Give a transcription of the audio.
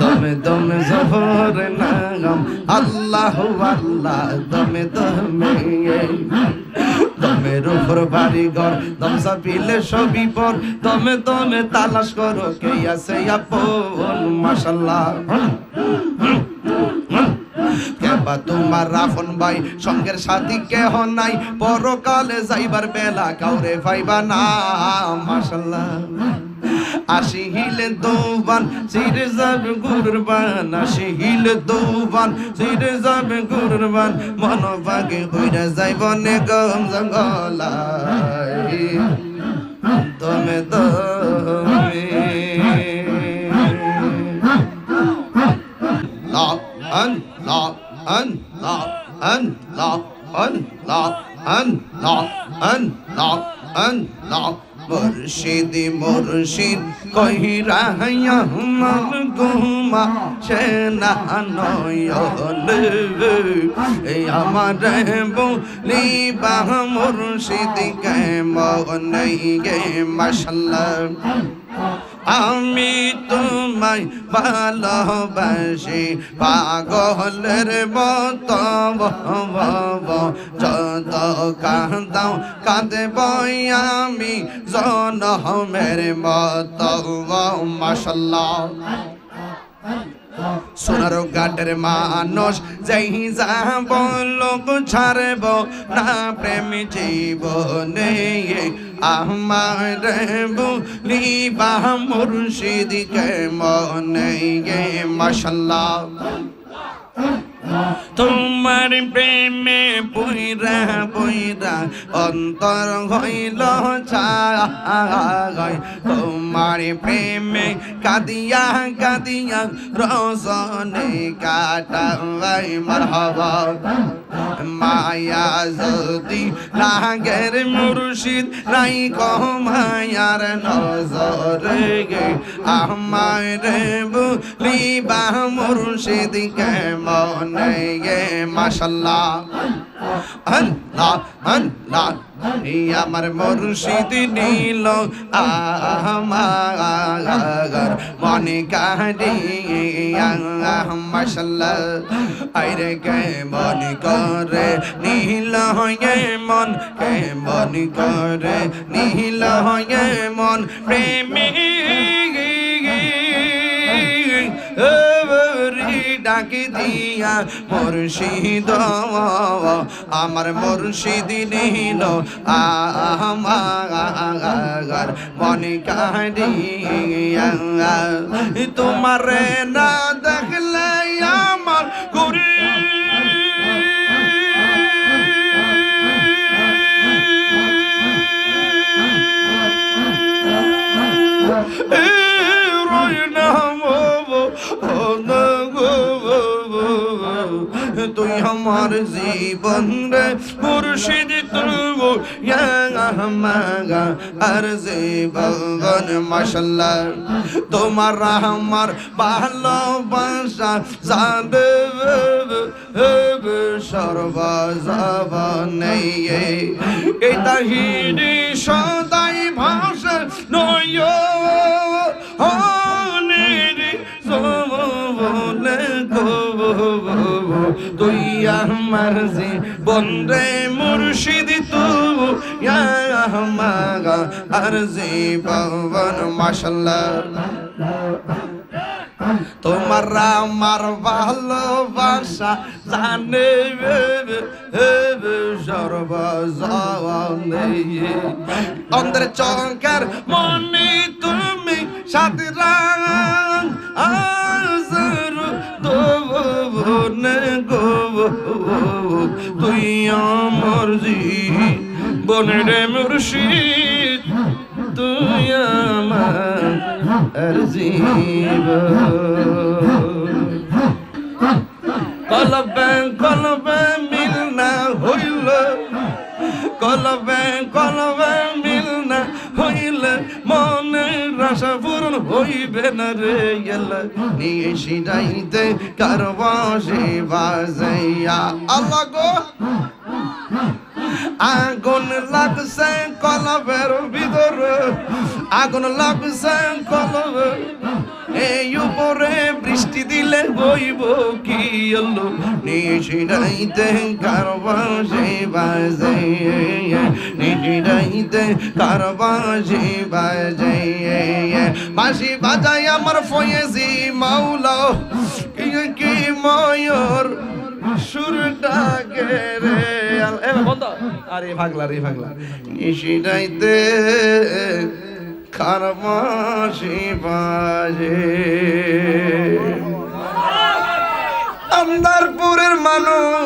দমে দমে জফর নাম আল্লাহ আল্লাহ, দমে দমে দমের উপর বাড়ি ঘর দম সাপিলে সবই পর। দমে দমে তালাশ করো, কে আছে আপন? মাশাল্লাহ কেবা তোমার রাফন ভাই? সঙ্গের সাথী কেহ নাই? পরকালে যাইবার বেলা কাউরে পাইবা না মাশাল্লাহ আসি হিলে দৌবান সিরে যাবে গুরবান, আসি হিলে দৌবান সিরে যাবে গুরবান মন ভাগে হইরা যাইব নে গম জঙ্গলায়। দমে মুর্শিদ মুর্শিদ গুমা সেনা নয়ন এই আমার বলি বাহ মুর্শিদ কে মনে গে মাশাল্লাহ। আমি তোমায় ভালোবাসি, পাগলের মত যত কাঁদাও কাঁদে আমি জনমের মত মাসাল্লাহ সোনার গাটের মানুষ যেই যাব লোক ছাড়ব না, প্রেম জীবনে আমার বলিবা মুর্শিদকে মনে মশাল্লাহ। তোমার প্রেমে বইরা বইরা অন্তর হইল ছায় তোমার প্রেমে কাদিয়া কাদিয়া রসনে কাটাই মারহাবা। মায়া যদি লাগের মুর্শিদ নাই কমায়ার নজরে গে আমার বলিবা মুর্শিদ কে মনে মাশাল্লাহ। আল্লাহ আল্লাহ আমার মুর্শিদ নীল। আমার মনে কাহি মাশাল্লাহ। আইরে কে মন করে নীল হয়ে মন কে মন করে নীল হয়ে মন, প্রেমী ডাকি দিয়া মুর্শিদ আমার মুর্শিদ নিল আমার মনে কাহিয়া তোমার না দেখলে তুই আমার জীবন রে, মুর্শিদ তুগো মাগা আর জীবন মাশাল্লাহ তোমার আমার ভালোবাসা জানে সর্বজবনে। এই তাহিনী সদাই আমার জীবন রে মুর্শিদ তু আমাগা আর জীবন মাশাল্লাহ। তোমার আমার ভালোবাসা জানে সর্বজনে অন্তর চঙ্কার মনে তুমি সাথে তুই আমার বনরে মুর্শিদ তুই আমার জীব আশা পূরণ হইবে না রে গেলা নিয়ে সিদাইতে কারবাসে বাজাইয়া। আল্লাহ গো। আগুন লাগছে কলবের ভিতর। আগুন লাগছে কলবে এই উপরে বৃষ্টি দিলে বইব কি হলো নিশিরাইতে কারবাসে বাজে নিশিরাইতে কারবাসে বাজে। বাসি বাজাই আমার ফয়েজি মাওলা, কি ময়ূর সুরটাকে রে। আরে ভাগলা রে ভাগলা। নিশিরাইতে খারমাসি বাজে আন্দারপুরের মানুষ